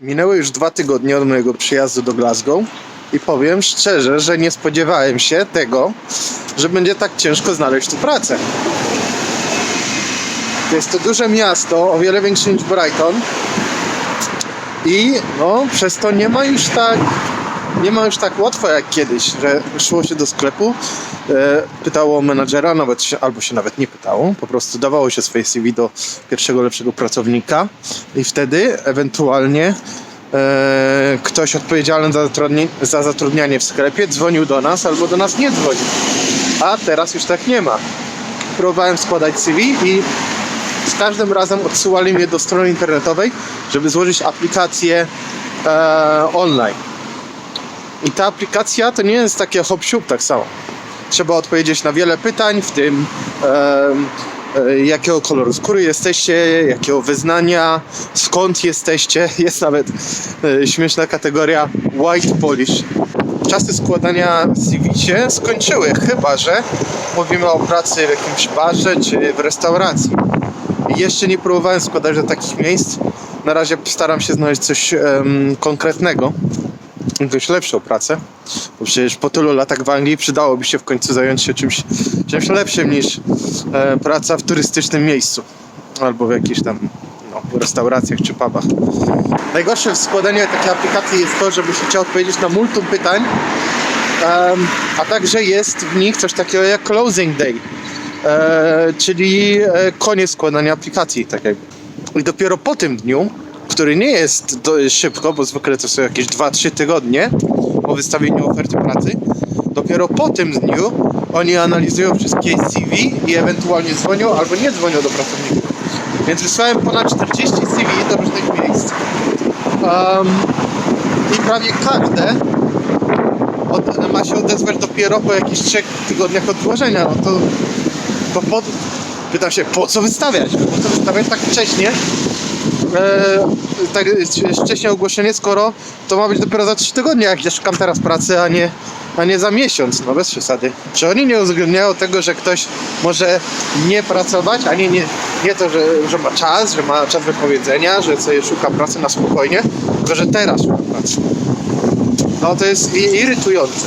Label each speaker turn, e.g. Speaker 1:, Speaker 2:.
Speaker 1: Minęły już dwa tygodnie od mojego przyjazdu do Glasgow i powiem szczerze, że nie spodziewałem się tego, że będzie tak ciężko znaleźć tu pracę. Jest to duże miasto, o wiele większe niż Brighton i no, przez to nie ma już tak nie ma już tak łatwo jak kiedyś, że szło się do sklepu, e, pytało menadżera, nawet się, albo się nawet nie pytało, po prostu dawało się swoje CV do pierwszego lepszego pracownika i wtedy ewentualnie e, ktoś odpowiedzialny za, za zatrudnianie w sklepie dzwonił do nas albo do nas nie dzwonił. A teraz już tak nie ma. Próbowałem składać CV i z każdym razem odsyłali mnie do strony internetowej, żeby złożyć aplikację e, online. I ta aplikacja to nie jest takie hop tak samo. Trzeba odpowiedzieć na wiele pytań, w tym em, e, jakiego koloru skóry jesteście, jakiego wyznania, skąd jesteście. Jest nawet e, śmieszna kategoria white polish. Czasy składania CV się skończyły, chyba że mówimy o pracy w jakimś barze czy w restauracji. Jeszcze nie próbowałem składać do takich miejsc. Na razie staram się znaleźć coś konkretnego jakąś lepszą pracę, bo przecież po tylu latach w Anglii przydałoby się w końcu zająć się czymś, czymś lepszym niż e, praca w turystycznym miejscu albo w jakichś tam no, restauracjach czy pubach. Najgorsze w składaniu takiej aplikacji jest to, że musicie odpowiedzieć na multum pytań, em, a także jest w nich coś takiego jak closing day, e, czyli e, koniec składania aplikacji, tak jakby. I dopiero po tym dniu, który nie jest szybko, bo zwykle to są jakieś 2-3 tygodnie po wystawieniu oferty pracy, dopiero po tym dniu oni analizują wszystkie CV i ewentualnie dzwonią albo nie dzwonią do pracowników. Więc wysłałem ponad 40 CV do różnych miejsc. Um, I prawie każde od, ma się odezwać dopiero po jakichś 3 tygodniach odłożenia. No to, to po, pytam się, po co wystawiać? Po co wystawiać tak wcześnie? E, tak wcześniej ogłoszenie, skoro to ma być dopiero za 3 tygodnie, jak ja szukam teraz pracy, a nie, a nie za miesiąc, no bez przesady. Czy oni nie uwzględniają tego, że ktoś może nie pracować, a nie, nie, nie to, że, że ma czas, że ma czas wypowiedzenia, że sobie szuka pracy na spokojnie, tylko że teraz szuka pracy. No to jest irytujące.